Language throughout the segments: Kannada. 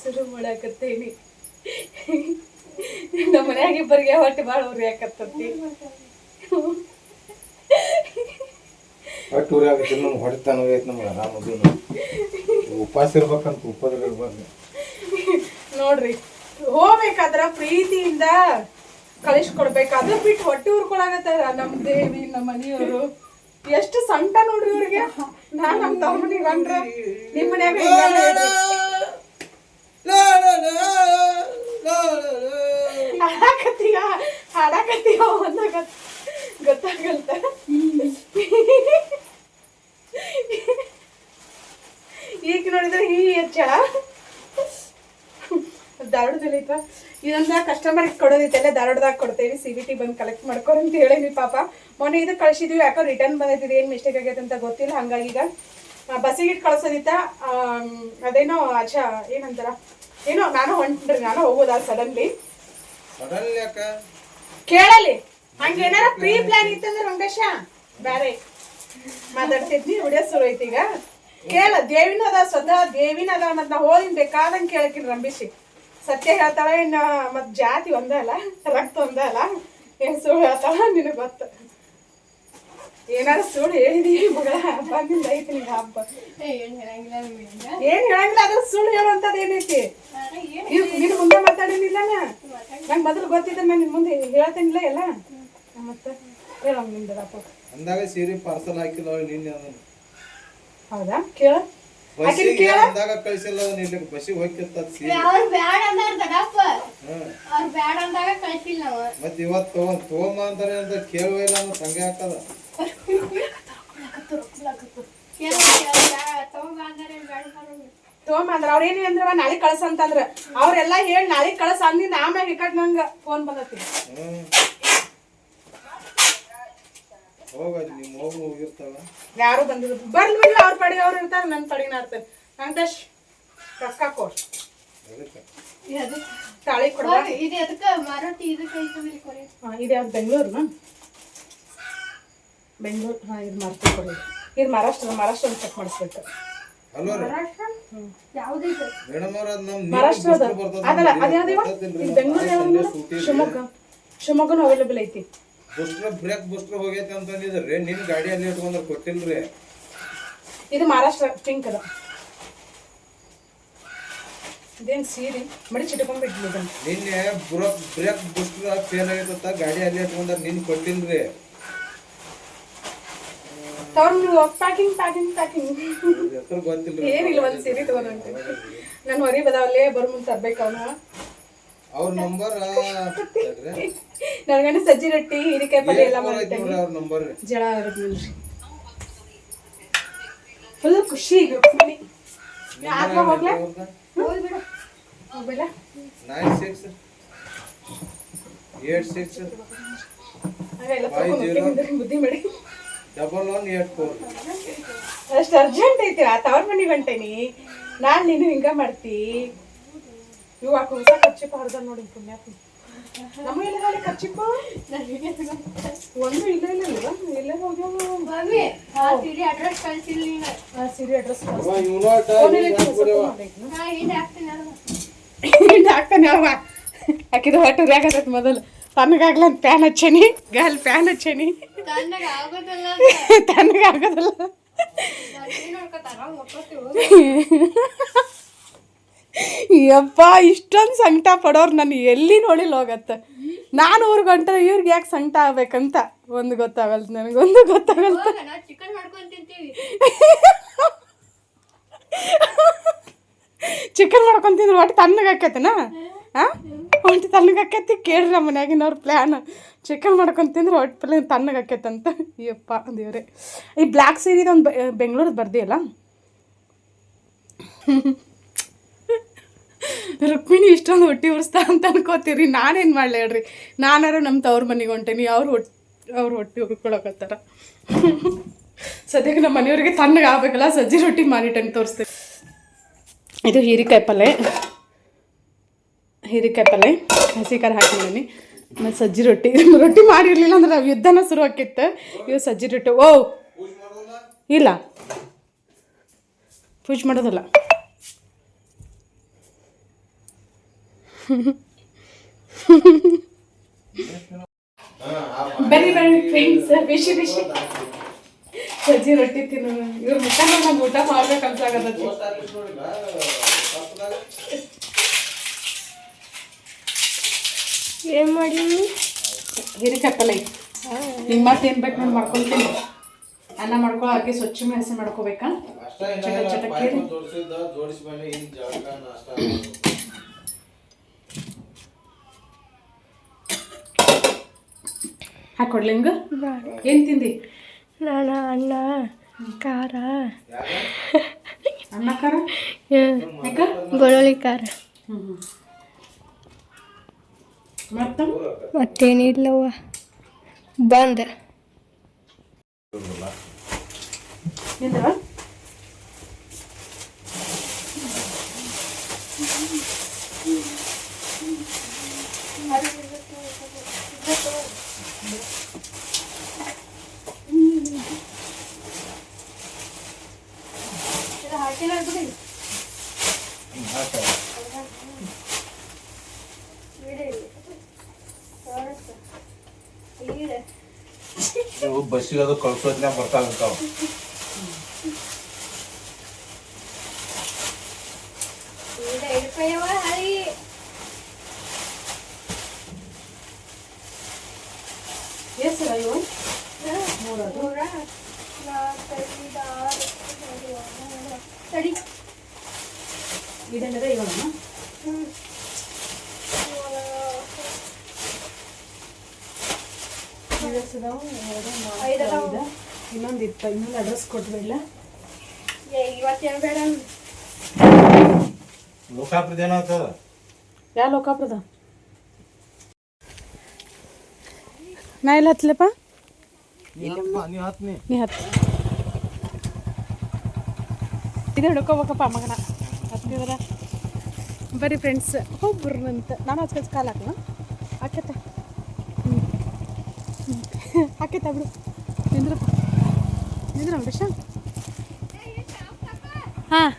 ಶುರು ಮಾಡಾಕತ್ತೇನಿ. ನಮ್ಮ ಮನ್ಯಾಗ ಇಬ್ಬರಿಗೆ ಹೊಟ್ಟೆ ಭಾಳ ಉರಿ ಹಾಕತ್ತತಿ ಒಟ್ಟು ಊರಿ ಆಗತ್ತೆ ನಮ್ಗೆ ಹೊಡಿತಾನ ಐತೆ ನಮ್ಗೆ ಆರಾಮದು ಉಪವಾಸ ಇರ್ಬೇಕಂತ ಉಪದ್ರ ಇರ್ಬಾರ್ದು. ನೋಡ್ರಿ ಹೋಗ್ಬೇಕಾದ್ರ ಪ್ರೀತಿಯಿಂದ ಕಳಿಸ್ಕೊಡ್ಬೇಕು ಅದು ಬಿಟ್ಟು ಹೊಟ್ಟೆ ಉರ್ಕೊಳಕತ್ತಾರ ನಮ್ಮ ದೇವಿ ನಮ್ಮ ಮನೆಯವರು. ಎಷ್ಟು ಸಂಟ ನೋಡ್ರಿ ಇವ್ರಿಗೆ? ನಾನ್ ನಮ್ಮ ತಮ್ಮನಿಗೆ ಬಂದ್ರೆ ಬಂದ್ರ ನಿಮ್ ಮನ್ಯಾಗ ಹಾಡಾಕತ್ತೀಯ? ಹಾಡಾಕತ್ತೀಯ ಒಂದಾಗ ಗೊತ್ತಾಗಲ್ತ? ಈಗ ನೋಡಿದ್ರೆ ಈ ಹೆಚ್ಚಳ ಧಾರವಾಡದಲ್ಲಿ ಐತ್ವಾ ಇದೊಂದ ಕಸ್ಟಮರ್ ಕೊಡೋದಿತ್ತಲ್ಲ ಧಾರವಾಡದಾಗ ಕೊಡ್ತೇವಿ. ಸಿ ಬಿ ಟಿ ಬಂದು ಕಲೆಕ್ಟ್ ಮಾಡ್ಕೊರಿ ಅಂತ ಹೇಳೇನಿ ಪಾಪ. ಮೊನ್ನೆ ಇದು ಕಳಿಸಿದ್ವಿ, ಯಾಕೋ ರಿಟರ್ನ್ ಬಂದೈತಿ ಏನು ಮಿಸ್ಟೇಕ್ ಆಗೈತೆ ಅಂತ ಗೊತ್ತಿಲ್ಲ. ಹಂಗಾಗಿ ಈಗ ಬಸ್ಸಿಗೆ ಕಳ್ಸೋದಿತ್ತ ಅದೇನೋ ಅಚ್ಚಾ, ಏನಂತಾರ? ಏನೋ ನಾನು ಹೊಂಟ್ರಿ ನಾನು ಹೋಗೋದಾ ಸಡನ್ಲಿ ಸಡನ್ ಯಾಕ? ಕೇಳಲಿ. ಹಂಗೇನಾರ ಪ್ರೀ ಪ್ಲಾನ್ ಇತ್ತಂದ್ರೆ ವೆಂಕಟೇಶ ಬ್ಯಾರೆ. ಮಾತಾಡ್ತಿದ್ನಿ ಉಡಿಯೋ ಶುರು ಐತಿ ಈಗ. ಕೇಳ ದೇವಿನ ಅದ ಸ್ವತಃ ದೇವಿನ ಅದ ಮತ್ ನಾ ಹೋದಿನ್ ಬೇಕಾದಂಗ್ ಕೇಳಕಿನ್ ರಂಬಿಸಿ ಸತ್ಯ ಹೇಳ್ತಾಳ ಇನ್ನ ಮತ್ ಜಾತಿ ಒಂದೇ ಅಲ್ಲ ರಕ್ತ ಒಂದೇ ಅಲ್ಲ. ಏನ್ ಸುಳ್ಳು ಹೇಳ್ತಾಳ ನಿನಗ್ ಗೊತ್ತ. ಏನಾರ ಸುಳ್ಳು ಹೇಳಿದಿ ಮಗಳ ಬಂದಿಂದ ಐತಿ ನಿಮ್ಗೆ ಹಬ್ಬ. ಏನ್ ಹೇಳಂಗಿಲ್ಲ ಅದ್ರ ಸುಳ್ಳು ಹೇಳುವಂತದ್ ಏನೈತಿ? ನೀನು ನಿನ್ ಮುಂದೆ ಮಾತಾಡಿನಿಲ್ಲ ನಂಗೆ ಮೊದಲು ಗೊತ್ತಿದ್ದ ನಾನು ನಿನ್ ಮುಂದೆ ಹೇಳ್ತೇನಿಲ್ಲ ಎಲ್ಲ? ಮತ್ತೆ ಹೇಳಂಗ್ ಅಂದಾಗ ಸೀರೆ ಪಾರ್ಸಲ್ ಹಾಕಿಲ್ಲ ಅವ್ಳು ನಿನ್ನೆ ಅದನ್ನ. ಹೌದಾ? ಕೇಳ. ಅಂದಾಗ ಕಳ್ಸಿಲ್ಲ ಇಲ್ಲಿ ಬಸ್ಸಿಗೆ ಹೋಗಿರ್ತಾರ ಸೀರೆ. ಅವ್ರು ಬ್ಯಾಡ ಅಂದಾರ ದಡಪ್ಪ ಹ್ಮ್. ಅವ್ರು ಬ್ಯಾಡ ಅಂದಾಗ ಕಳ್ಸಿಲ್ಲ ನಾವು ಮತ್ ಇವತ್ ತಗೊಂಡ್ ತಗೊಂಬ ಅಂತಾರೆ ಅಂತ ಕೇಳುವ ಇಲ್ಲ ಅನ್ನೋ ತಂಗೆ ಹಾಕದ. ಕೇಳ ತಗೊಂಡ್ ಅಂದಾರೆ ಬ್ಯಾಡ ಅಂದಾರೆ. ತಗೊಂಬ ಅಂದ್ರ ಅವ್ರ ಏನಿ ಅಂದ್ರವ? ನಾಳೆ ಕಳಸ ಅಂತಂದ್ರ. ಅವ್ರೆಲ್ಲ ಹೇಳಿ ನಾಳೆ ಕಳಸ ಅಂದಿಂದ ಆಮ್ಯಾಗ ಇಕ್ಕ ನಂಗ ಫೋನ್ ಬಂದತಿ. ಯಾರು ಬಂದಿದ್ರು ಬರ್ಲಿ ಬಿಡ್ಲಿ ಅವ್ರ ಪಡಿ ಅವ್ರು ಇರ್ತಾರ ನನ್ನ ಪಡಿ ನಾ ಇರ್ತೇನೆ. ವೆಂಕಟೇಶ್ ರೊಕ್ಕ ಕೊಡ್. ತಾಳಿ ಕೊಡ ಇದು ಎದಕ್ಕ? ಮಾರುತಿ ಇದಕ್ಕೆ ಯಾವ್ದು ಬೆಂಗಳೂರು ಬೆಂಗಳೂರು ಹಾಂ ಇದು ಮಾರ್ತಿ ಕೊಡಿ ಇದು ಮಹಾರಾಷ್ಟ್ರ ಮಹಾರಾಷ್ಟ್ರ ಚೆಕ್ ಮಾಡಿಸ್ಬೇಕು. ಹಲೋ ರೀ? ಯಾವ್ದು ಇದು? ಮೇಡಮ್ ಅವ್ರ ಅದ್ ನಮ್ ಮಹಾರಾಷ್ಟ್ರದ ಅದಲ್ಲ ಅದ್ಯಾವ್ದಿವ ಇದು ಬೆಂಗಳೂರು ಯಾವ್ದು? ಶಿವಮೊಗ್ಗ. ಶಿವಮೊಗ್ಗನ ಅವೈಲೇಬಲ್ ಐತಿ. ಬುಸ್ಟ್ರ ಬ್ರೇಕ್ ಬುಸ್ಟ್ರ ಹೋಗೈತೆ ಅಂತಂದಿದ್ರಿ ನಿನ್ನ ಗಾಡಿ ಅಲ್ಲಿ ಇಟ್ಕೊಂಡ್ರ ಕೊಟ್ಟಿಲ್ರಿ ಇದು ಮಹಾರಾಷ್ಟ್ರ ಪಿಂಕ್ ಅದ. ಇದೇನು ಸೀರೆ? ಮಡಿ ಚಿಟ್ಕೊಂಡ್ಬಿಟ್ಟು ನಿನ್ನೆ ಬ್ರೇಕ್ ಬುಸ್ಟ್ರ ಫೇಲ್ ಆಗೈತಂತ ಗಾಡಿ ಅಲ್ಲಿ ಇಟ್ಕೊಂಡ್ರೆ ನಿನ್ ಕೊಟ್ಟಿಲ್ರಿ ನೀವು ಪ್ಯಾಕಿಂಗ್ ಪ್ಯಾಕಿಂಗ್ ಪ್ಯಾಕಿಂಗ್ ಏನಿಲ್ಲ ಒಂದು ಸೀರೆ ತಗೊಂಡು ನಾನು ಹೊರಿ ಬದಾವಲ್ಲೇ ಬರ್ ಮುಂದೆ ತರ್ಬೇಕು ಅವನ. ಅವ್ರ ನಂಬರ್ ನನಗಂಡ ಸಜ್ಜಿ ರೊಟ್ಟಿ ಹೀರಿಕಾಯಿ ಪಲ್ಯ ಎಲ್ಲ ಮಾಡ್ತೇನೆ. ಅವ್ರ ನಂಬರ್ ಜಳ ಇರೋದಿಲ್ರಿ ಫುಲ್ ಖುಷಿ ಈಗ ಮನೆ ಆತ್ಮ ಹೋಗ್ಲಾ? ಹೋಗ್ಬಿಡು. ಹೋಗ್ಬೇಡ ನೈನ್ ಸಿಕ್ಸ್ ಏಟ್ ಸಿಕ್ಸ್ ಬುದ್ಧಿ ಮಾಡಿ. ಡಬಲ್ ಒನ್ ಏಟ್ ಫೋರ್ ಅಷ್ಟು ಅರ್ಜೆಂಟ್ ಐತಿ ಆ ತವ್ರ ಮನೆ ಹೊಂಟೇನಿ. ನಾನು ನೀನು ಹಿಂಗ ಮಾಡ್ತಿ. ಇವು ಆ ಕುಂಸ ಕಚ್ಚಿಪ್ಪ ಹರ್ದ ನೋಡಿ ಪುಣ್ಯ ನಮ್ಮ ಇಲ್ಲ ಹೇಳಿ ಕಚ್ಚಿಪ್ಪ ಒಂದು ಇಲ್ಲ ಇಲ್ಲ ಇಲ್ಲ ಇಲ್ಲೇ ಸೀರೆ ಅಡ್ರೆಸ್ ಕಳ್ಸಿಲ್ಲ ನೀನು. ಸೀರೆ ಅಡ್ರೆಸ್ ನಾ ಹಿಂದೆ ಹಾಕ್ತೀನಿ ಅವ? ಹಾಕಿದ ಹೊಟ್ಟೆ ಉರಿಯಾಕತ್ತೈತಿ ಮೊದಲು. ತನಗಾಗ್ಲ ಅಂತ ಪ್ಯಾನ್ ಹಚ್ಚೇನಿ. ಗಾಲ್ ಪ್ಯಾನ್ ಹಚ್ಚೇನಿ. ತಣ್ಣಗೆ ಆಗೋದಿಲ್ಲ ತನಗಾಗೋದಿಲ್ಲ ನೋಡ್ಕೊತಾರ ಮಕ್ಕಳು ಯಪ್ಪ ಇಷ್ಟೊಂದು ಸಂಕಟ ಪಡೋರು ನಾನು ಎಲ್ಲಿ ನೋಡಿಲ್ಲ ಹೋಗತ್ತೆ? ನಾನು ಊರಿಗೆ ಹೊಂಟ್ರೆ ಇವ್ರಿಗೆ ಯಾಕೆ ಸಂಕಟ ಆಗ್ಬೇಕಂತ? ಒಂದು ಗೊತ್ತಾಗಲ್ತು ನನಗೊಂದು ನಾವು ಚಿಕನ್ ಮಾಡ್ಕೊಂಡ್ ತಿಂತೀವಿ. ಚಿಕನ್ ಮಾಡ್ಕೊಂಡ್ ತಿಂದ್ರೆ ಒಟ್ಟು ತಣ್ಣಗೆ ಆಕೈತೆನಾ? ಹಾಂ ಹೊಟ್ಟೆ ತಣ್ಣಗಾಕೈತಿ, ಕೇಳ್ರಿ ನಮ್ಮ ಮನ್ಯಾಗಿನವ್ರ ಪ್ಲ್ಯಾನ್ ಚಿಕನ್ ಮಾಡ್ಕೊಂಡು ತಿಂದ್ರೆ ಒಟ್ಟು ಪಲ್ಯ ಅಂತ ಯಪ್ಪ ದೇವ್ರೆ. ಈ ಬ್ಲ್ಯಾಕ್ ಸೀರಿದು ಒಂದು ಬೆಂಗಳೂರಿಗೆ ಬರ್ದಿಯಲ್ಲ? ರುಕ್ಮಿಣಿ ಇಷ್ಟೊಂದು ಹೊಟ್ಟಿ ಉರಿಸ್ತಾ ಅಂತ ಅನ್ಕೋತೀರಿ. ನಾನೇನು ಮಾಡಲಿ ಹೇಳ್ರಿ? ನಾನಾರು ನಮ್ಮ ತವ್ರ ಮನೆಗೆ ಹೊಂಟೇನಿ. ಅವ್ರು ಹೊಟ್ಟೆ ಅವ್ರು ಹೊಟ್ಟೆ ಉರ್ಕೊಳಕತ್ತಾರ. ಸದ್ಯಕ್ಕೆ ನಮ್ಮ ಮನೆಯವ್ರಿಗೆ ತಣ್ಣಗೆ ಆಗ್ಬೇಕಲ್ಲ ಸಜ್ಜಿ ರೊಟ್ಟಿ ಮಾಡಿಟ್ಟಂಗೆ ತೋರಿಸ್ತೀವಿ ಇದು ಹೀರಿಕಾಯಿ ಪಲ್ಯ ಹೀರೆಕಾಯಿ ಪಲ್ಲೆ, ಹಸಿಕಾಯಿ ಖಾರ ಮಾಡೀನಿ ಮತ್ತು ಸಜ್ಜಿ ರೊಟ್ಟಿ. ರೊಟ್ಟಿ ಮಾಡಿರಲಿಲ್ಲ ಅಂದ್ರೆ ಯುದ್ಧನ ಶುರು ಆಕಿತ್ತು ಇವು ಸಜ್ಜಿ ರೊಟ್ಟಿ. ಓ ಇಲ್ಲ. ಪೂಜ್ ಮಾಡೋದಲ್ಲ. ಬನ್ನಿ ಬನ್ನಿ ಫ್ರೆಂಡ್ಸ್ ಬಿಸಿ ಬಿಸಿ. ಸಜ್ಜಿ ರೊಟ್ಟಿ ತಿನ್ನೋಣ. ಇವ್ರ ಮುಖ ನಮ್ಗೆ ಊಟ ಮಾಡ್ಬೇಕು ಏನ್ ಮಾಡೀನಿ ಹಿರಿಕತ್ತಲೈ ನಿಮ್ಮ ಮತ್ತೆ ತಿನ್ಬೇಕು ಬೇಕು ನಾನು ಮಾಡ್ಕೊಳ್ತೀನಿ. ಅನ್ನ ಮಾಡ್ಕೊ ಹಾಕಿ ಸ್ವಚ್ಛ ಮೆಣಸು ಮಾಡ್ಕೋಬೇಕಾ? ಚಟ ಚಟ ಕೇಳಿ. ಏನು ಈಗ ಹಿಂಗ? ಏನ್ ತಿಂದಿ? ನಾನು ಅನ್ನ ಖಾರ. ಅನ್ನ ಖಾರ? ಬೆಳ್ಳುಳ್ಳಿ ಖಾರ. ಹ್ಮ್ ಮತ್ತ ಮತ್ತೇನಿಲ್ಲವ ಬಂದ ನಿಂದ್ರ ಬಸ್ಸಿಗೆ ಅದು ಕಳ್ಸೋದ್ನ ಬರ್ತಾವಂತಾವ ಎಸ್ ಇವು ಸರಿ ಇದಂದ್ರೆ ಇವನ ಇನ್ನೊಂದು ಇತ್ತು ಇನ್ನೊಂದು ಅಡ್ರೆಸ್ ಕೊಟ್ಬಿಡ್ಲ ಇವತ್ತೇನು ಬೇಡ? ಲೋಕಾಪ್ರದ ಏನಾಗ್ತದ ಲೋಕಾಪ್ರದ ನಾ ಎಲ್ಲ ಹತ್ಲಪ್ಪ? ನೀ ಹತ್ನಿ. ನೀ ಹತ್ತು. ಇದು ಹಿಡ್ಕೋಬೇಕಪ್ಪ ಮಗನ. ಹತ್ತಿದ್ರ ಬರೀ ಫ್ರೆಂಡ್ಸ್ ಅಂತ ನಾನು ಹಚ್ಕಚ್ ಕಾಲು ಹಾಕಲ್ಲ ಹಾಕತ್ತ? ಹ್ಞೂ ಹಾಕೈತ ಬಿಡು. ನಿಂದ್ರಪ್ಪ. Ne durumdasın? Ha.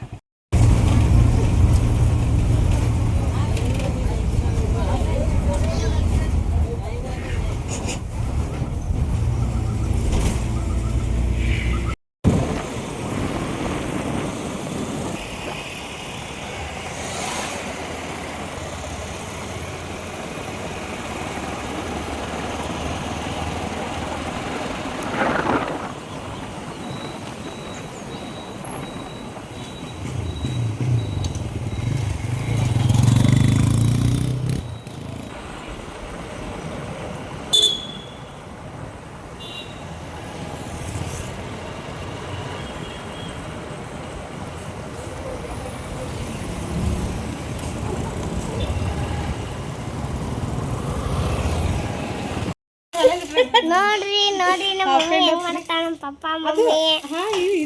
ನೋಡ್ರಿ ನೋಡ್ರಿ ನಮ್ಮ ಮಮ್ಮಿ ಹೆಂಗ್ ಮಾಡ್ತಾಳ ನಮ್ಮ ಪಪ್ಪ ಮಮ್ಮಿ.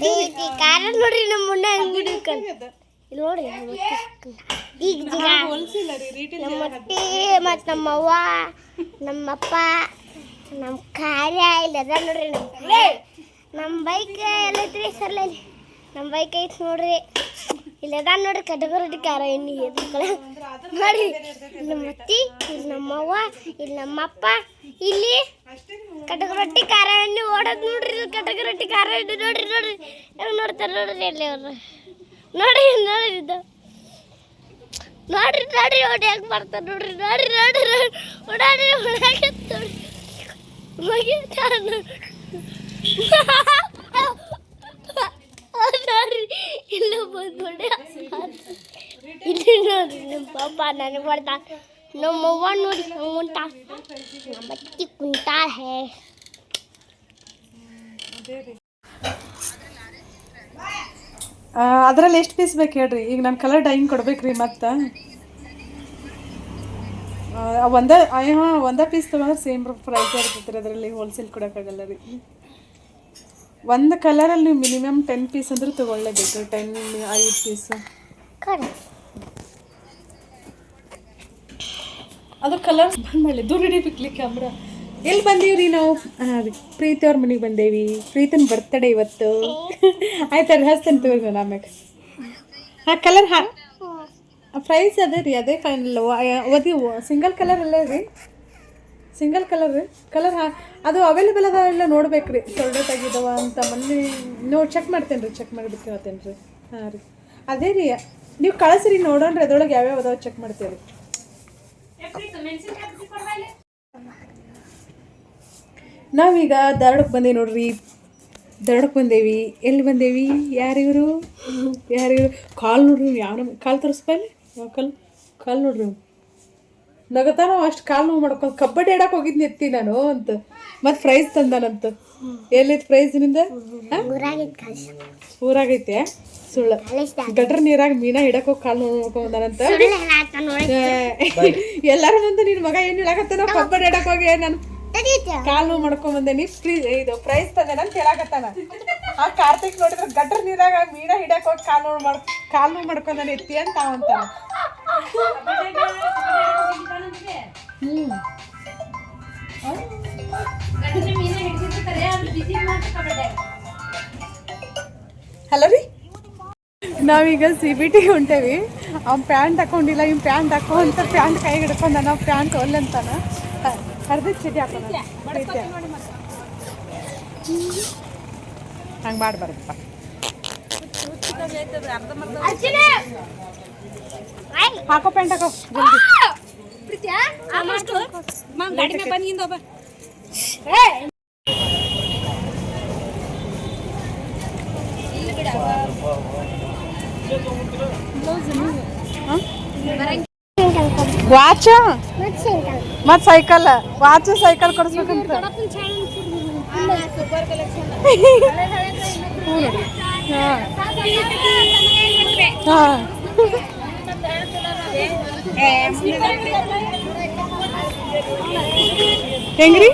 ಈ ಕಾರ ನೋಡ್ರಿ ನಮ್ಮ ಮುನ್ನ ಹೆಂಗ್ ಇಲ್ಲಿ ನೋಡ್ರಿ ಈಗ ನಮ್ಮ ಅತ್ತಿ ಮತ್ತು ನಮ್ಮ ಅವ್ವ ನಮ್ಮಪ್ಪ ನಮ್ಮ ಕಾರ್ಯ ಇಲ್ಲದ ನೋಡ್ರಿ ನಮ್ಮ ನಮ್ಮ ಬೈಕ್ ಎಲ್ಲೈತ್ರಿ ಇಲ್ಲಿ ನಮ್ಮ ಬೈಕ್ ಐತಿ ನೋಡ್ರಿ. ಇಲ್ಲದ ನೋಡ್ರಿ ರೊಟ್ಟಿ ಖಾರ ಎಣ್ಣೆ ಎದ್ಕಳ ನೋಡ್ರಿ ನಮ್ಮ ಅತ್ತಿ ಇಲ್ಲಿ ನಮ್ಮವ್ವ, ಇಲ್ಲಿ ನಮ್ಮಪ್ಪ, ಇಲ್ಲಿ ಕಟಕ ರೊಟ್ಟಿ ಖಾರ ಎಣ್ಣೆ ಓಡೋದು ನೋಡ್ರಿ ಕಟಕ ರೊಟ್ಟಿ ಖಾರ ಎಣ್ಣೆ ನೋಡ್ರಿ ನೋಡ್ರಿ. ಹೆಂಗ್ ನೋಡ್ತಾರೆ ನೋಡ್ರಿ ಅಲ್ಲಿ ಅವ್ರು. ನೋಡ್ರಿ ನೋಡ್ರಿ ಇದು. ನೋಡ್ರಿ ನೋಡ್ರಿ ಓಡಿ ಹೆಂಗೆ ಮಾಡ್ತಾರ ನೋಡ್ರಿ ನೋಡ್ರಿ ನೋಡ್ರಿ ನೋಡ್ರಿ. ಓಡಾಡಿ ಓಡಾಕತ್ತ ನೋಡ್ರಿ. ಮುಗಿತಾರ ನೋಡ್ರಿ. ಇಲ್ಲ ಬಂದು ಇಲ್ಲಿ ನೋಡ್ರಿ ನಮ್ಮ ಪಾಪ ನನಗೆ ಬರ್ತಾ ನಮ್ಮ ಅವ್ವ ನೋಡಿ ಉಂಟಾ ಬತ್ತಿ ಕುಂತಾ ಹೇ ಅದರಲ್ಲಿ ಎಷ್ಟು ಪೀಸ್ ಬೇಕು ಹೇಳ್ರಿ? ಈಗ ನಾನು ಕಲರ್ ಡೈಯಿಂಗ್ ಕೊಡ್ಬೇಕ್ರಿ ಮತ್ತೆ. ಒಂದೇ ಹಾಂ, ಒಂದೇ ಪೀಸ್ ತೊಗೊಂಡ್ರೆ ಸೇಮ್ ಪ್ರೈಸ್ ಇರ್ತೈತೆ ರೀ ಅದರಲ್ಲಿ ಹೋಲ್ಸೇಲ್ ಕೊಡೋಕ್ಕಾಗಲ್ಲ ರೀ. ಒಂದು ಕಲರಲ್ಲಿ ನೀವು ಮಿನಿಮಮ್ ಟೆನ್ ಪೀಸ್ ಅಂದ್ರೆ ತೊಗೊಳ್ಳೇಬೇಕು ಟೆನ್ ಐದು ಪೀಸ್ ಅದು ಕಲರ್ ಬಂದ್ ಮಾಡಿ ದೂರ ಹಿಡಿಬೇಕಲಿ ಕ್ಯಾಮ್ರಾ ಎಲ್ಲಿ ಬಂದೀವ್ರಿ ನಾವು? ಪ್ರೀತಿ ಅವ್ರ ಮನೆಗೆ ಬಂದೇವಿ. ಪ್ರೀತನ್ ಬರ್ತಡೆ ಇವತ್ತು. ಆಯ್ತು ಅದು ಹಸ್ತೇನೆ ನಾನು ಆಮ್ಯಾಗ ಹಾಂ. ಕಲರ್ ಹಾ ಪ್ರೈಸ್ ಅದೇ ರೀ ಅದೇ ಫೈನಲ್ ಓದಿ ಸಿಂಗಲ್ ಕಲರ್ ಅಲ್ಲೇ ರೀ? ಸಿಂಗಲ್ ಕಲರ್ ಕಲರ್ ಅದು ಅವೈಲೇಬಲ್ ಅದ ಎಲ್ಲ ನೋಡ್ಬೇಕು ರೀ ಸೊಲ್ಡೌಟ್ ಆಗಿದ್ದಾವ ಅಂತ ಮೊನ್ನೆ ನೋಡಿ ಚೆಕ್ ಮಾಡ್ತೇನೆ ರೀ ಚೆಕ್ ಮಾಡಿಬಿಟ್ಟು ಹೇಳ್ತೇನೆ ರೀ ಹಾಂ ರೀ. ಅದೇ ರೀ, ನೀವು ಕಳಿಸ್ರಿ, ನೋಡೋಣ ರೀ, ಅದ್ರೊಳಗೆ ಯಾವ್ಯಾವ ಅದಾವ ಚೆಕ್ ಮಾಡ್ತೇವೆ ರೀ ನಾವೀಗ ದರಡಕ್ಕೆ ಬಂದೇವಿ ನೋಡ್ರಿ. ದರಡಕ್ಕೆ ಬಂದೇವಿ. ಎಲ್ಲಿ ಬಂದೇವಿ? ಯಾರಿವರು? ಯಾರಿವರು? ಕಾಲು ನೋಡ್ರಿ, ಯಾವ ಕಾಲು ತೋರಿಸ್ಬಲ್ಲಿ ಯಾವ ಕಾಲು? ಕಾಲು ನೋಡ್ರಿ. ನಗತಾನ ಅಷ್ಟು ಕಾಲು ನೋವು ಮಾಡ್ಕೊಂಡು ಕಬಡ್ಡಿ ಆಡಕ್ಕೆ ಹೋಗಿದ್ನಿ ಎತ್ತಿ ನಾನು ಅಂತ. ಮತ್ತೆ ಪ್ರೈಸ್ ತಂದನಂತ. ಎಲ್ಲಿತ್ತು ಪ್ರೈಸ್ನಿಂದ? ಊರಾಗೈತೆ? ಸುಳ್ಳು. ಗಟ್ರ ನೀರಾಗ ಮೀನಾ ಹಿಡಕ್ ಹೋಗಿ ಕಾಲು ನೋವು ಮಾಡ್ಕೊಂಡಂತ ಎಲ್ಲಾರು ಮುಂದೆ ನಿನ್ ಮಗ ಏನ್ ಹೇಳಕತ್ತಾನ ಕಬಡ್ಡಿ ಆಡಕ್ ಹೋಗಿ ನಾನು ಕಾಲು ನೋವು ಮಾಡ್ಕೊಂಡ್ ಬಂದೆ. ಫ್ರೀ ಇದು ಪ್ರೈಸ್ ತಂದೆ ಅಂತ ಹೇಳಕತ್ತಾನ. ಆ ಕಾರ್ತಿಕ್ ನೋಡಿದ್ರೆ ಗಟ್ರ ನೀರಾಗ ಮೀನಾ ಹಿಡಕ್ ಹೋಗಿ ಕಾಲು ನೋವು ಮಾಡ್ ಕಾಲು ನೋವು ಮಾಡ್ಕೊಂಡ್ ಎತ್ತಿ ಅಂತ ಅವಂತಾನ ಹಲೋ ರೀ? ನಾವೀಗ ಸಿ ಬಿ ಟಿ ಹೊಂಟೇವಿ. ಅವ್ನು ಪ್ಯಾಂಟ್ ಹಾಕೊಂಡಿಲ್ಲ ಇವ್ ಪ್ಯಾಂಟ್ ಹಾಕೋ ಅಂತ ಪ್ಯಾಂಟ್ ಕೈಗೆ ಹಿಡ್ಕೊಂಡ ನಾವು ಪ್ಯಾಂಟ್ ಒಲ್ಲಂತಾನ ಕರ್ದಿ ಚಟಿ ಹಾಕೋಣ. ಹಂಗೆ ಮಾಡಬಾರ್ದಪ್ಪ. ಹಾಕೋ ಪ್ಯಾಂಟ್ ಹಾಕೋ. ಜಲ್ದಿ ವಾಚ ಮತ್ ಸೈಕಲ್ ವಾಚ್ ಸೈಕಲ್ ಕೊಡಿಸ್ಬೇಕಂತ. ಹಾ. ಹೆಂಗ್ರಿ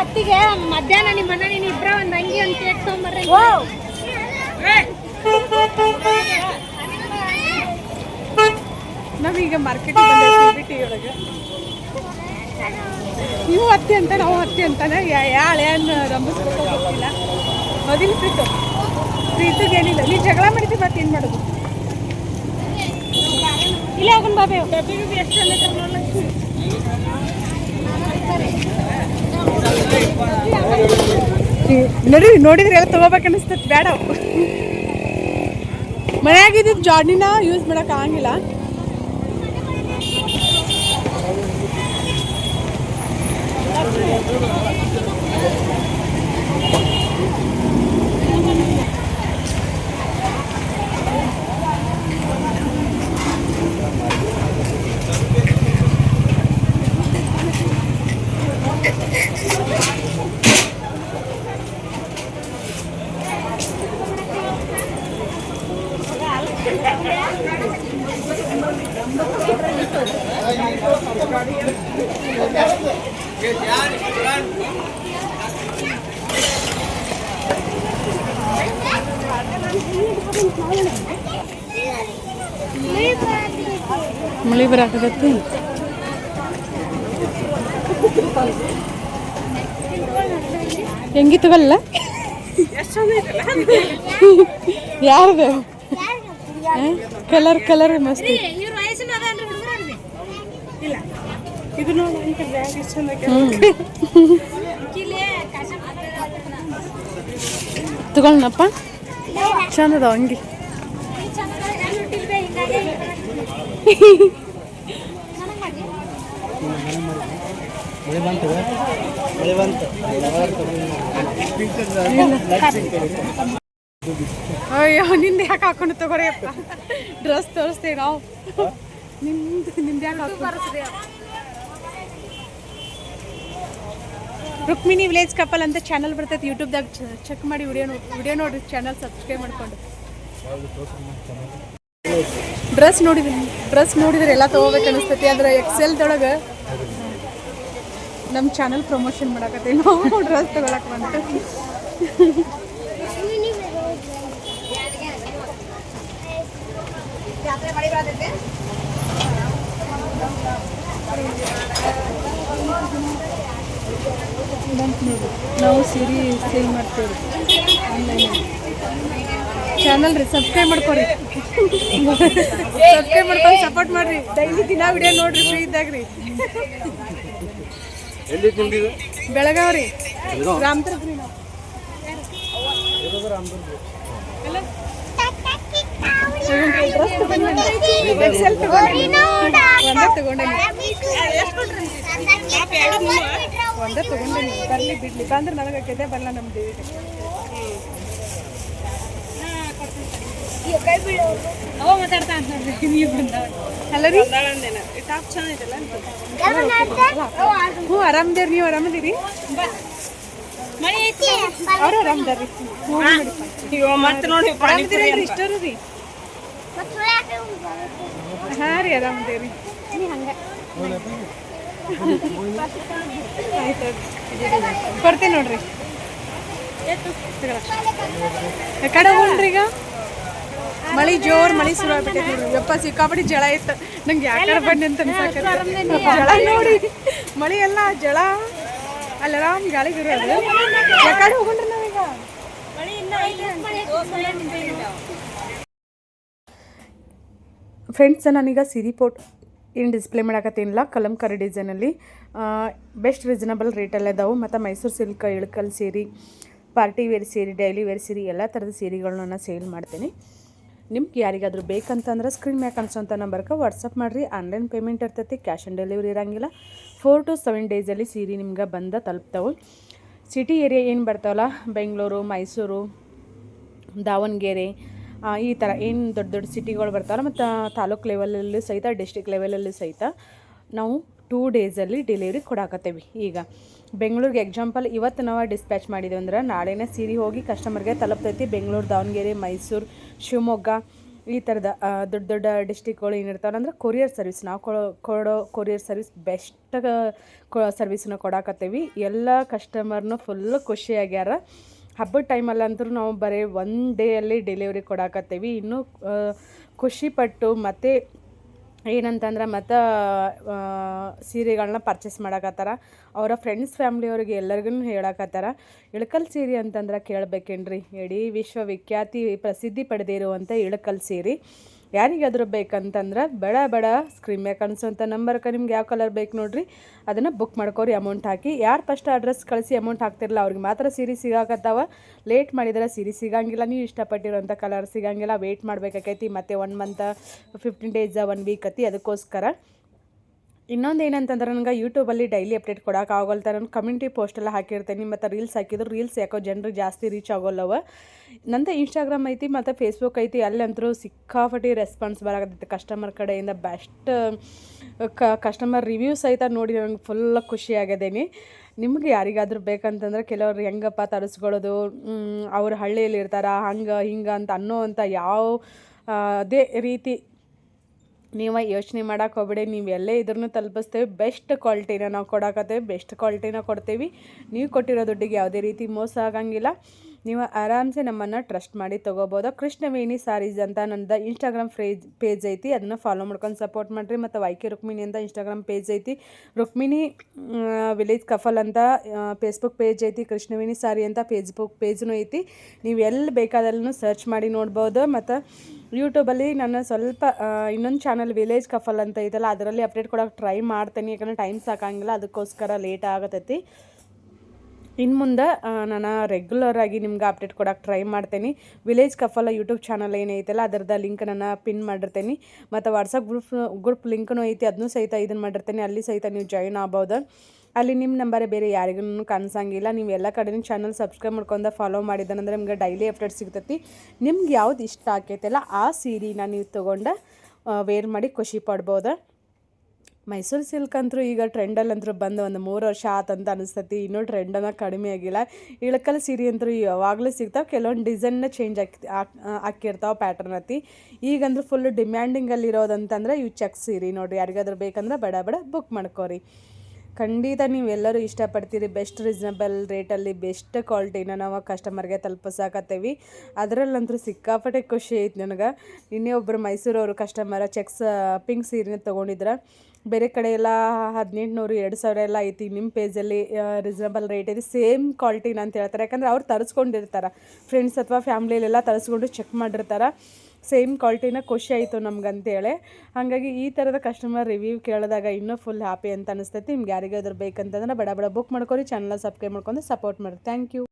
ಅತ್ತಿಗೆ ಮಧ್ಯಾಹ್ನ ನಿಮ್ಮ ಮನೆ ನೀನು ಇಬ್ರ ಒಂದ್ ಅಂಗಿ ಒಂದ್ ಕೇಕ್ ತಗೊಂಬರ್ರಿ ನಾವೀಗ ಮಾರ್ಕೆಟಿಗೆ ಟಿ ಒಳಗೆ. ನೀವು ಹತ್ತಿ ಅಂತ, ನಾವು ಹತ್ತಿ ಅಂತಾನೆ ಯಾಳೆ ಅನ್ನ ರಂಭಿಸ್ಬೇಕು ಗೊತ್ತಿಲ್ಲ ಮೊದಲು ಪ್ರೀತು ಪ್ರೀತಿಗೆ ಏನಿಲ್ಲ. ನೀವು ಜಗಳ ಮಾಡಿದ್ರೆ ಮತ್ತೆ ಏನು ಮಾಡೋದು? ಇಲ್ಲ ಹೋಗೋಣ ಬಾಬೆ. ಎಷ್ಟು ಚಂದ ನೋಡ್ರಿ ನೋಡಿದ್ರೆ ಎಲ್ಲ ತಗೋಬೇಕು ಅನಿಸ್ತೈತಿ ಬೇಡ. ಮನ್ಯಾಗಿದ್ದು ಜಾಡಿನ ಯೂಸ್ ಮಾಡಕ್ ಆಗಂಗಿಲ್ಲ. ಬರಾಕತ್ತೈತಿ ಹೆಂಗಿ ತಗೊಲ್ಲ ಯಾರ್ದು? ಕಲರ್ ಕಲರ್ ಮಸ್ತ್ ಐತಿ. ಇವ್ರ ವಯಸ್ಸಿನ ಅದನ್ರಿ ಹುಡುಗರನ್ರಿ ಇಲ್ಲ ಇದು ನೋಡಿ ಅಂತ ಬ್ಯಾಗ್ ಎಷ್ಟು ಚಂದ ಕಿಲೆ ಕಸ ತಗೊಳ್ಳನಪ್ಪ ಬಂತು ಮಳೆ ಬಂತು. ಅಯ್ಯೋ, ನಿಂದ ಯಾಕೆ ಹಾಕೊಂಡು ತಗೋರಿಯಪ್ಪ ಡ್ರೆಸ್ ತೋರಿಸ್ತೇವೆ ನಾವು. ನಿಂದು ನಿಂದ ಯಾಕೆ ಹಾಕೊಂಡು ರುಕ್ಮಿಣಿ ವಿಲೇಜ್ ಕಪಲ್ ಅಂತ ಚಾನಲ್ ಬರ್ತೈತೆ ಯೂಟ್ಯೂಬ್ದಾಗ ಚೆಕ್ ಮಾಡಿ ವಿಡಿಯೋ ವಿಡಿಯೋ ನೋಡಿರಿ ಚಾನಲ್ ಸಬ್ಸ್ಕ್ರೈಬ್ ಮಾಡ್ಕೊಂಡು. ಡ್ರೆಸ್ ನೋಡಿದ್ರಿ ಡ್ರೆಸ್ ನೋಡಿದ್ರೆ ಎಲ್ಲ ತೊಗೋಬೇಕು ಅನಿಸ್ತೈತಿ ಆದ್ರೆ ಎಕ್ಸೆಲ್ದೊಳಗೆ ನಮ್ಮ ಚಾನಲ್ ಪ್ರಮೋಷನ್ ಮಾಡಕತ್ತೆ ನಾವು ಡ್ರೆಸ್ ತಗೊಳಕ್ ಬಂತ ನಾವು ಸೀರೆ ಸೇಲ್ ಮಾಡ್ತೀವಿ ಚಾನಲ್ ರೀ ಸಬ್ಸ್ಕ್ರೈಬ್ ಮಾಡ್ಕೊರಿ ಸಬ್ಸ್ಕ್ರೈಬ್ ಮಾಡ್ಕೊಂಡು ಸಪೋರ್ಟ್ ಮಾಡ್ರಿ. ಡೈಲಿ ದಿನ ವಿಡಿಯೋ ನೋಡ್ರಿ ಫ್ರೀ ಇದ್ದಾಗ್ರಿ. ರೀ ಎಲ್ಲಿ ತಿಂದಿದ್ದು ಬೆಳಗಾವ್. ರೀ ರಾಮದುರ್ಗ ರೀ ನಾವು. ಎಕ್ಸೆಲ್ ತಗೊಂಡಿ ಒಂದೇ ತಗೊಂಡೇನಿ ಒಂದೇ ತಗೊಂಡೇನಿ ಬರ್ಲಿ ಬಿಡ್ಲಿ ಬಂದ್ರೆ ನನಗೆ ಕೆದೆ ಬರಲ್ಲ ನಮ್ಮ ದೇವಿಗೆ ಅಲ್ಲ ರೀ? ಹ್ಞೂ ಆರಾಮದೇರಿ ನೀವು ಆರಾಮದಿರಿ? ಅವ್ರು ಆರಾಮದಾರಿ ಮತ್ತೆ ನೋಡಿ ಆರಾಮದಿರಿ ಇಷ್ಟರು ರೀ? ಹಾಂ ರೀ ಆರಾಮದೇರಿ. ಆಯ್ತು ಕೊಡ್ತೀನಿ ನೋಡ್ರಿ. ಕಡೆ ಹೋಗ್ರಿ ಈಗ. ಮಳಿ ಜೋರ್ ಮಳಿ ಶುರು ಆಗ್ಬಿಟ್ಟೈತಿ ನೋಡ್ರಿ. ಯಪ್ಪ ಸಿಕ್ಕಾಪಟ್ಟಿ ಜಳ ಇತ್ತು. ನಂಗೆ ಯಾಕಡೆ ಬಂದೆ ಅಂತ ಜಳ ನೋಡಿ. ಮಳಿ ಎಲ್ಲ ಜಳ. ಅಲ್ಲ ಆರಾಮ್ ಗಾಳಿ ಇರೋದು ಯಾಕಡೆ ಹೋಗ್ರಿ ನಾವೀಗ. ಫ್ರೆಂಡ್ಸ್ ನಾನೀಗ ಸಿರಿ ಪೋಟ್ ಏನು ಡಿಸ್ಪ್ಲೇ ಮಾಡಕತ್ತೇನಿಲ್ಲ ಕಲಂಕರಿ ಡಿಸೈನಲ್ಲಿ ಬೆಸ್ಟ್ ರೀಸನಬಲ್ ರೇಟಲ್ಲಿ ಅದಾವು. ಮತ್ತು ಮೈಸೂರು ಸಿಲ್ಕ್ ಇಳಕಲ್ ಸೀರೆ ಪಾರ್ಟಿ ವೇರ್ ಸೀರೆ ಡೈಲಿ ವೇರ್ ಸೀರೆ ಎಲ್ಲ ಥರದ ಸೀರೆಗಳನ್ನ ನಾನು ಸೇಲ್ ಮಾಡ್ತೀನಿ. ನಿಮ್ಗೆ ಯಾರಿಗಾದ್ರೂ ಬೇಕಂತಂದ್ರೆ ಸ್ಕ್ರೀನ್ ಮ್ಯಾಕ್ ಅನ್ಸೋಂಥ ನಂಬರ್ಗೆ ವಾಟ್ಸಪ್ ಮಾಡಿರಿ. ಆನ್ಲೈನ್ ಪೇಮೆಂಟ್ ಇರ್ತೈತಿ ಕ್ಯಾಶ್ ಆನ್ ಡೆಲಿವರಿ ಇರೋಂಗಿಲ್ಲ. ಫೋರ್ ಟು ಸೆವೆನ್ ಡೇಸಲ್ಲಿ ಸೀರೆ ನಿಮ್ಗೆ ಬಂದ ತಲುಪ್ತಾವೆ. ಸಿಟಿ ಏರಿಯಾ ಏನು ಬರ್ತಾವಲ್ಲ, ಬೆಂಗಳೂರು, ಮೈಸೂರು, ದಾವಣಗೆರೆ ಈ ಥರ ಏನು ದೊಡ್ಡ ದೊಡ್ಡ ಸಿಟಿಗಳು ಬರ್ತಾವಲ್ಲ, ಮತ್ತು ತಾಲೂಕು ಲೆವೆಲಲ್ಲಿ ಸಹಿತ ಡಿಸ್ಟಿಕ್ ಲೆವೆಲಲ್ಲಿ ಸಹಿತ ನಾವು ಟೂ ಡೇಸಲ್ಲಿ ಡೆಲಿವರಿ ಕೊಡಾಕತ್ತೇವೆ. ಈಗ ಬೆಂಗಳೂರಿಗೆ ಎಕ್ಸಾಂಪಲ್ ಇವತ್ತು ನಾವು ಡಿಸ್ಪ್ಯಾಚ್ ಮಾಡಿದೀವಿ ಅಂದ್ರೆ ನಾಳೆನೇ ಸೀರೆ ಹೋಗಿ ಕಸ್ಟಮರ್ಗೆ ತಲುಪ್ತೈತಿ. ಬೆಂಗಳೂರು, ದಾವಣಗೆರೆ, ಮೈಸೂರು, ಶಿವಮೊಗ್ಗ ಈ ಥರದ ದೊಡ್ಡ ದೊಡ್ಡ ಡಿಸ್ಟಿಕ್ಗಳು ಏನಿರ್ತಾವೆ ಅಂದ್ರೆ ಕೊರಿಯರ್ ಸರ್ವಿಸ್ ನಾವು ಕೊಡೋ ಕೊರಿಯರ್ ಸರ್ವಿಸ್ ಬೆಸ್ಟ್ ಸರ್ವಿಸ್ನ ಕೊಡಾಕತ್ತೇವಿ. ಎಲ್ಲ ಕಸ್ಟಮರ್ನು ಫುಲ್ಲು ಖುಷಿಯಾಗ್ಯಾರ. ಹಬ್ಬದ ಟೈಮಲ್ಲಂತೂ ನಾವು ಬರೀ ಒನ್ ಡೇಯಲ್ಲಿ ಡೆಲಿವರಿ ಕೊಡಾಕತ್ತೇವಿ. ಇನ್ನೂ ಖುಷಿಪಟ್ಟು ಮತ್ತು ಏನಂತಂದ್ರೆ ಮತ್ತು ಸೀರೆಗಳನ್ನ ಪರ್ಚೇಸ್ ಮಾಡಕತ್ತಾರ. ಅವರ ಫ್ರೆಂಡ್ಸ್ ಫ್ಯಾಮ್ಲಿಯವ್ರಿಗೆ ಎಲ್ಲರಿಗೂ ಹೇಳಕತ್ತಾರ. ಇಳಕಲ್ ಸೀರೆ ಅಂತಂದ್ರೆ ಕೇಳಬೇಕೇನ್ರಿ? ಇಡೀ ವಿಶ್ವವಿಖ್ಯಾತಿ ಪ್ರಸಿದ್ಧಿ ಪಡೆದಿರುವಂಥ ಇಳಕಲ್ ಸೀರೆ. ಯಾರಿಗಾದ್ರೂ ಬೇಕಂತಂದ್ರೆ ಬೇಡ ಬೇಡ ಸ್ಕ್ರೀನ್ ಮೇಲೆ ಕಾಣಿಸೋಂಥ ನಂಬರ್ಕ ನಿಮ್ಗೆ ಯಾವ ಕಲರ್ ಬೇಕು ನೋಡಿರಿ. ಅದನ್ನು ಬುಕ್ ಮಾಡ್ಕೋರಿ ಅಮೌಂಟ್ ಹಾಕಿ. ಯಾರು ಫಸ್ಟ್ ಅಡ್ರೆಸ್ ಕಳಿಸಿ ಅಮೌಂಟ್ ಹಾಕ್ತಿರಲ್ಲ ಅವ್ರಿಗೆ ಮಾತ್ರ ಸೀರೆ ಸಿಗಾಕತ್ತಾವ. ಲೇಟ್ ಮಾಡಿದ್ರೆ ಸೀರೆ ಸಿಗಂಗಿಲ್ಲ, ನೀವು ಇಷ್ಟಪಟ್ಟಿರೋಂಥ ಕಲರ್ ಸಿಗಂಗಿಲ್ಲ. ವೆಯ್ಟ್ ಮಾಡಬೇಕಾಕೈತಿ, ಮತ್ತು one month fifteen days one week ಅತಿ ಅದಕ್ಕೋಸ್ಕರ. ಇನ್ನೊಂದು ಏನಂತಂದ್ರೆ ನನಗೆ ಯೂಟ್ಯೂಬಲ್ಲಿ ಡೈಲಿ ಅಪ್ಡೇಟ್ ಕೊಡೋಕೆ ಆಗೋಲ್ತ. ನಾನು ಕಮ್ಯುನಿಟಿ ಪೋಸ್ಟೆಲ್ಲ ಹಾಕಿರ್ತೀನಿ. ಮತ್ತು ರೀಲ್ಸ್ ಹಾಕಿದ್ರು ರೀಲ್ಸ್ ಯಾಕೋ ಜನರಿಗೆ ಜಾಸ್ತಿ ರೀಚ್ ಆಗೋಲ್ಲವ. ನಂದು ಇನ್ಸ್ಟಾಗ್ರಾಮ್ ಐತಿ, ಮತ್ತು ಫೇಸ್ಬುಕ್ ಐತಿ. ಅಲ್ಲಂತರೂ ಸಿಕ್ಕಾಪಟ್ಟಿ ರೆಸ್ಪಾನ್ಸ್ ಬರಾಕತ್ತೈತೆ. ಕಸ್ಟಮರ್ ಕಡೆಯಿಂದ ಬೆಸ್ಟ್ ಕ ಕಸ್ಟಮರ್ ರಿವ್ಯೂಸ್ ಸಹಿತ ನೋಡಿ ನನಗೆ ಫುಲ್ ಖುಷಿ ಆಗಿದ್ದೇನೆ ನಿಮ್ಗೆ ಯಾರಿಗಾದ್ರೂ ಬೇಕಂತಂದ್ರೆ ಕೆಲವ್ರು ಹೆಂಗಪ್ಪ ತರಿಸ್ಕೊಳ್ಳೋದು ಅವ್ರು ಹಳ್ಳಿಯಲ್ಲಿ ಇರ್ತಾರ ಹಂಗೆ, ಹಿಂಗೆ ಅಂತ ಅನ್ನೋ ಅಂತ ಯಾವ ಅದೇ ರೀತಿ ನೀವು ಯೋಚನೆ ಮಾಡೋಕೆ ಹೋಗ್ಬೇಡಿ. ನೀವು ಎಲ್ಲೇ ಇದ್ರೂ ತಲುಪಿಸ್ತೇವೆ. ಬೆಸ್ಟ್ ಕ್ವಾಲಿಟಿನ ನಾವು ಕೊಡೋಕತ್ತೇವೆ. ಬೆಸ್ಟ್ ಕ್ವಾಲಿಟಿನ ಕೊಡ್ತೀವಿ. ನೀವು ಕೊಟ್ಟಿರೋ ದುಡ್ಡಿಗೆ ಯಾವುದೇ ರೀತಿ ಮೋಸ ಆಗಂಗಿಲ್ಲ. ನೀವು ಆರಾಮ್ಸೆ ನಮ್ಮನ್ನು ಟ್ರಸ್ಟ್ ಮಾಡಿ ತೊಗೋಬೋದು. ಕೃಷ್ಣವೇಣಿ ಸಾರೀಸ್ ಅಂತ ನನ್ನದು ಇನ್ಸ್ಟಾಗ್ರಾಮ್ ಫ್ರೇಜ್ ಪೇಜ್ ಐತಿ. ಅದನ್ನು ಫಾಲೋ ಮಾಡ್ಕೊಂಡು ಸಪೋರ್ಟ್ ಮಾಡಿರಿ. ಮತ್ತು ವೈಕೆ ರುಕ್ಮಿಣಿ ಅಂತ ಇನ್ಸ್ಟಾಗ್ರಾಮ್ ಪೇಜ್ ಐತಿ. ರುಕ್ಮಿಣಿ ವಿಲೇಜ್ ಕಫಲ್ ಅಂತ ಫೇಸ್ಬುಕ್ ಪೇಜ್ ಐತಿ. ಕೃಷ್ಣವೇಣಿ ಸಾರಿ ಅಂತ ಫೇಸ್ಬುಕ್ ಪೇಜ್ನೂ ಐತಿ. ನೀವು ಎಲ್ಲಿ ಬೇಕಾದಲ್ಲೂ ಸರ್ಚ್ ಮಾಡಿ ನೋಡ್ಬೋದು. ಮತ್ತು ಯೂಟ್ಯೂಬಲ್ಲಿ ನಾನು ಸ್ವಲ್ಪ ಇನ್ನೊಂದು ಚಾನಲ್ ವಿಲೇಜ್ ಕಫಲ್ ಅಂತ ಐತಲ್ಲ, ಅದರಲ್ಲಿ ಅಪ್ಡೇಟ್ ಕೊಡೋಕೆ ಟ್ರೈ ಮಾಡ್ತೀನಿ. ಯಾಕಂದರೆ ಟೈಮ್ ಸಾಕಾಗಿಲ್ಲ. ಅದಕ್ಕೋಸ್ಕರ ಲೇಟ್ ಆಗತೈತಿ. ಇನ್ನು ಮುಂದೆ ನಾನು ರೆಗ್ಯುಲರ್ ಆಗಿ ನಿಮ್ಗೆ ಅಪ್ಡೇಟ್ ಕೊಡೋಕೆ ಟ್ರೈ ಮಾಡ್ತೀನಿ. ವಿಲೇಜ್ ಕಫಲ ಯೂಟ್ಯೂಬ್ ಚಾನಲ್ ಏನೈತಲ್ಲ ಅದರದ ಲಿಂಕ್ ನಾನು ಪಿನ್ ಮಾಡಿರ್ತೀನಿ. ಮತ್ತು ವಾಟ್ಸಪ್ ಗ್ರೂಪ್ ಗ್ರೂಪ್ ಲಿಂಕ್ನೂ ಐತಿ ಅದನ್ನೂ ಸಹಿತ ಇದನ್ನು ಮಾಡಿರ್ತೀನಿ. ಅಲ್ಲಿ ಸಹಿತ ನೀವು ಜಾಯಿನ್ ಆಗ್ಬೋದು. ಅಲ್ಲಿ ನಿಮ್ಮ ನಂಬರೇ ಬೇರೆ ಯಾರಿಗೂ ಕಾಣಿಸಂಗಿಲ್ಲ. ನೀವು ಎಲ್ಲ ಕಡೆನೂ ಚಾನಲ್ ಸಬ್ಸ್ಕ್ರೈಬ್ ಮಾಡ್ಕೊಂಡು ಫಾಲೋ ಮಾಡಿದ್ದಾನಂದ್ರೆ ನಿಮ್ಗೆ ಡೈಲಿ ಅಪ್ಡೇಟ್ ಸಿಗ್ತೈತಿ. ನಿಮ್ಗೆ ಯಾವ್ದು ಇಷ್ಟ ಆಕೈತಲ್ಲ, ಆ ಸೀರೆನ ನೀವು ತೊಗೊಂಡು ವೇರ್ ಮಾಡಿ ಖುಷಿ ಪಡ್ಬೋದು. ಮೈಸೂರು ಸಿಲ್ಕ್ ಅಂತೂ ಈಗ ಟ್ರೆಂಡಲ್ಲಂತೂ ಬಂದು ಒಂದು ಮೂರು ವರ್ಷ ಆತಂತ ಅನಿಸ್ತೈತಿ. ಇನ್ನೂ ಟ್ರೆಂಡನ್ನ ಕಡಿಮೆ ಆಗಿಲ್ಲ. ಇಳಕಲ್ ಸೀರೆ ಅಂತೂ ಯಾವಾಗಲೂ ಸಿಗ್ತಾವೆ. ಕೆಲವೊಂದು ಡಿಸೈನ್ನ ಚೇಂಜ್ ಆಕಿ ಹಾಕಿರ್ತಾವೆ ಪ್ಯಾಟರ್ನ್ ಅತಿ ಈಗಂದ್ರೆ ಫುಲ್ ಡಿಮ್ಯಾಂಡಿಂಗಲ್ಲಿ ಇರೋದಂತಂದ್ರೆ ಇವು ಚೆಕ್ ಸೀರೆ ನೋಡಿರಿ. ಯಾರಿಗಾದ್ರೂ ಬೇಕಂದ್ರೆ ಬಡ ಬಡ ಬುಕ್ ಮಾಡ್ಕೋರಿ. ಖಂಡಿತ ನೀವೆಲ್ಲರೂ ಇಷ್ಟಪಡ್ತೀರಿ. ಬೆಸ್ಟ್ ರೀಸನಬಲ್ ರೇಟಲ್ಲಿ ಬೆಸ್ಟ್ ಕ್ವಾಲಿಟಿನ ನಾವು ಕಸ್ಟಮರ್ಗೆ ತಲುಪಿಸಾಕತ್ತೀವಿ. ಅದರಲ್ಲಂತೂ ಸಿಕ್ಕಾಪಟ್ಟೆ ಖುಷಿ ಐತೆ ನನಗೆ. ಇನ್ನೇ ಒಬ್ಬರು ಮೈಸೂರವರು ಕಸ್ಟಮರ ಚೆಕ್ಸ್ ಪಿಂಕ್ ಸೀರೆನ ತೊಗೊಂಡಿದ್ರ. ಬೇರೆ ಕಡೆ ಎಲ್ಲ ಹದಿನೆಂಟುನೂರು ಎರಡು ಸಾವಿರ ಎಲ್ಲ ಐತಿ. ನಿಮ್ಮ ಪೇಜಲ್ಲಿ ರೀಸನಬಲ್ ರೇಟ್ ಇದೆ ಸೇಮ್ ಕ್ವಾಲಿಟಿನ ಅಂತ ಹೇಳ್ತಾರೆ. ಯಾಕಂದ್ರೆ ಅವ್ರು ತರಿಸ್ಕೊಂಡಿರ್ತಾರೆ. ಫ್ರೆಂಡ್ಸ್ ಅಥವಾ ಫ್ಯಾಮಿಲಿಯಲ್ಲೆಲ್ಲ ತರಿಸ್ಕೊಂಡು ಚೆಕ್ ಮಾಡಿರ್ತಾರೆ. ಸೇಮ್ ಕ್ವಾಲಿಟಿನ ಖುಷಿ ಆಯಿತು ನಮ್ಗಂತೇಳಿ. ಹಾಗಾಗಿ ಈ ಥರದ ಕಸ್ಟಮರ್ ರಿವ್ಯೂ ಕೇಳಿದಾಗ ಇನ್ನೂ ಫುಲ್ ಹ್ಯಾಪಿ ಅಂತ ಅನಿಸ್ತೈತಿ. ನಿಮ್ಗೆ ಯಾರಿಗಾದ್ರೂ ಬೇಕಂತಂದ್ರೆ ಬಡ ಬಡ ಬುಕ್ ಮಾಡ್ಕೊರಿ. ಚಾನಲ್ ಸಬ್ಸ್ಕ್ರೈಬ್ ಮಾಡ್ಕೊಂಡು ಸಪೋರ್ಟ್ ಮಾಡಿ. Thank you